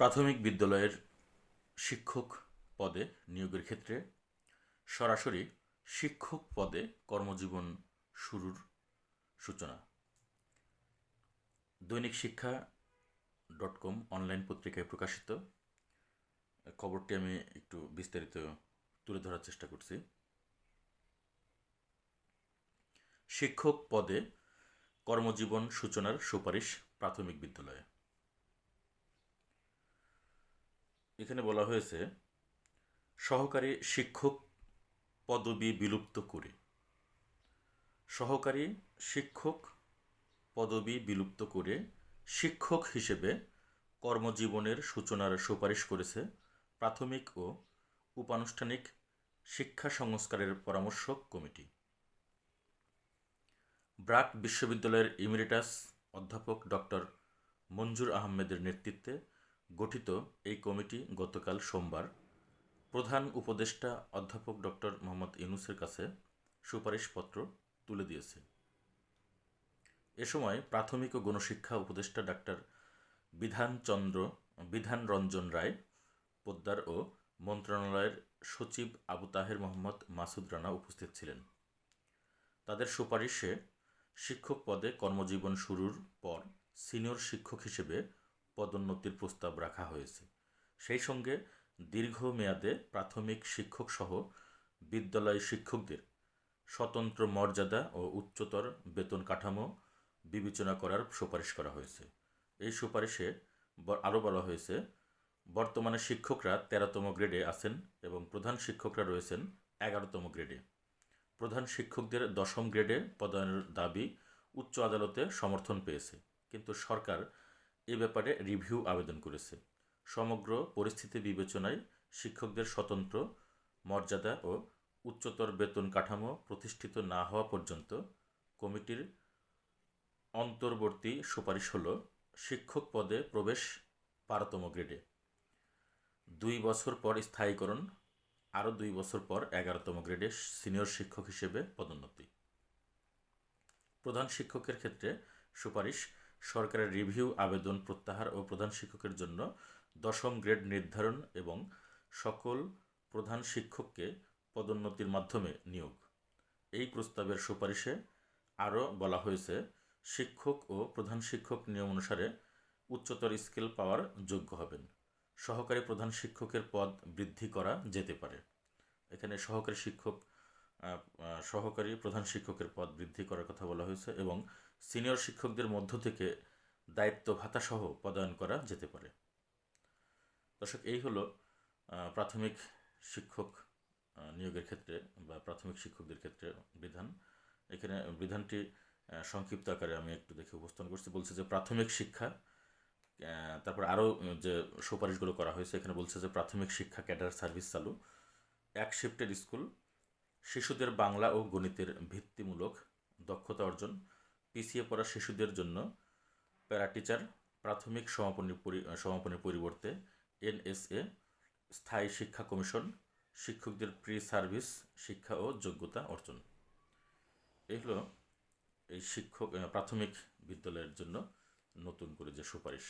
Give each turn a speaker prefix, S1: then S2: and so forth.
S1: প্রাথমিক বিদ্যালয়ের শিক্ষক পদে নিয়োগের ক্ষেত্রে সরাসরি শিক্ষক পদে কর্মজীবন শুরুর সূচনা। দৈনিক শিক্ষা ডট কম অনলাইন পত্রিকায় প্রকাশিত। খবরটি আমি একটু বিস্তারিত তুলে ধরার চেষ্টা করছি। শিক্ষক পদে কর্মজীবন সূচনার সুপারিশ প্রাথমিক বিদ্যালয়ে। এখানে বলা হয়েছে, সহকারী শিক্ষক পদবি বিলুপ্ত করে। সহকারী শিক্ষক পদবি বিলুপ্ত করে শিক্ষক হিসেবে কর্মজীবনের সূচনার সুপারিশ করেছে প্রাথমিক ও উপানুষ্ঠানিক শিক্ষা সংস্কারের পরামর্শক কমিটি। ব্রাক বিশ্ববিদ্যালয়ের ইমিরেটাস অধ্যাপক ডক্টর মঞ্জুর আহমেদের নেতৃত্বে গঠিত এই কমিটি গতকাল সোমবার প্রধান উপদেষ্টা অধ্যাপক ডক্টর মোহাম্মদ ইউনুসের কাছে সুপারিশপত্র তুলে দিয়েছে। এ সময় প্রাথমিক ও গণশিক্ষা উপদেষ্টা ডাক্তার বিধানচন্দ্র বিধান রঞ্জন রায়, পোদ্দার ও মন্ত্রণালয়ের সচিব আবু তাহের মোহাম্মদ মাসুদ রানা উপস্থিত ছিলেন। তাদের সুপারিশে শিক্ষক পদে কর্মজীবন শুরুর পর সিনিয়র শিক্ষক হিসেবে পদোন্নতির প্রস্তাব রাখা হয়েছে। সেই সঙ্গে দীর্ঘমেয়াদে প্রাথমিক শিক্ষক সহ বিদ্যালয় শিক্ষকদের স্বতন্ত্র মর্যাদা ও উচ্চতর বেতন কাঠামো বিবেচনা করার সুপারিশ করা হয়েছে। এই সুপারিশে আরও বলা হয়েছে, বর্তমানে শিক্ষকরা তেরোতম গ্রেডে আছেন এবং প্রধান শিক্ষকরা রয়েছেন এগারোতম গ্রেডে। প্রধান শিক্ষকদের দশম গ্রেডে পদায়নের দাবি উচ্চ আদালতে সমর্থন পেয়েছে। কিন্তু সরকার এ ব্যাপারে রিভিউ আবেদন করেছে। সমগ্র পরিস্থিতি বিবেচনায় শিক্ষকদের স্বতন্ত্র, মর্যাদা ও উচ্চতর বেতন কাঠামো প্রতিষ্ঠিত না হওয়া পর্যন্ত কমিটির অন্তর্বর্তী সুপারিশ হল শিক্ষক পদে প্রবেশ বারোতম গ্রেডে। দুই বছর পর স্থায়ীকরণ, আরও দুই বছর পর এগারোতম গ্রেডে সিনিয়র শিক্ষক হিসেবে পদোন্নতি। প্রধান শিক্ষকের ক্ষেত্রে সুপারিশ সরকারের রিভিউ, আবেদন প্রত্যাহার ও প্রধান শিক্ষকের জন্য দশম গ্রেড নির্ধারণ এবং সকল প্রধান শিক্ষককে পদোন্নতির মাধ্যমে নিয়োগ। এই প্রস্তাবের সুপারিশে আরও বলা হয়েছে, শিক্ষক ও প্রধান শিক্ষক নিয়ম অনুসারে উচ্চতর স্কেল পাওয়ার যোগ্য হবেন। সহকারী প্রধান শিক্ষকের পদ বৃদ্ধি করা যেতে পারে। এখানে সহকারী শিক্ষক সহকারী প্রধান শিক্ষকের পদ বৃদ্ধি করার কথা বলা হয়েছে এবং সিনিয়র শিক্ষকদের মধ্য থেকে দায়িত্ব ভাতা সহ পদায়ন করা যেতে পারে। দর্শক, এই হলো প্রাথমিক শিক্ষক নিয়োগের ক্ষেত্রে বা প্রাথমিক শিক্ষকদের ক্ষেত্রে বিধান। এখানে বিধানটি সংক্ষিপ্ত আকারে আমি একটু দেখে উপস্থাপন করছি। বলছে যে প্রাথমিক শিক্ষা তারপর আরও যে সুপারিশগুলো করা হয়েছে, এখানে বলছে যে প্রাথমিক শিক্ষা ক্যাডার সার্ভিস চালু, এক শিফটের স্কুল, শিশুদের বাংলা ও গণিতের ভিত্তিমূলক দক্ষতা অর্জন পিছিয়ে পড়া শিশুদের জন্য প্যারা টিচার প্রাথমিক সমাপনী সমাপনীর পরিবর্তে এনএসএ, স্থায়ী শিক্ষা কমিশন, শিক্ষকদের প্রি সার্ভিস, শিক্ষা ও যোগ্যতা অর্জন। এই হলো এই শিক্ষক প্রাথমিক বিদ্যালয়ের জন্য নতুন করে যে সুপারিশ।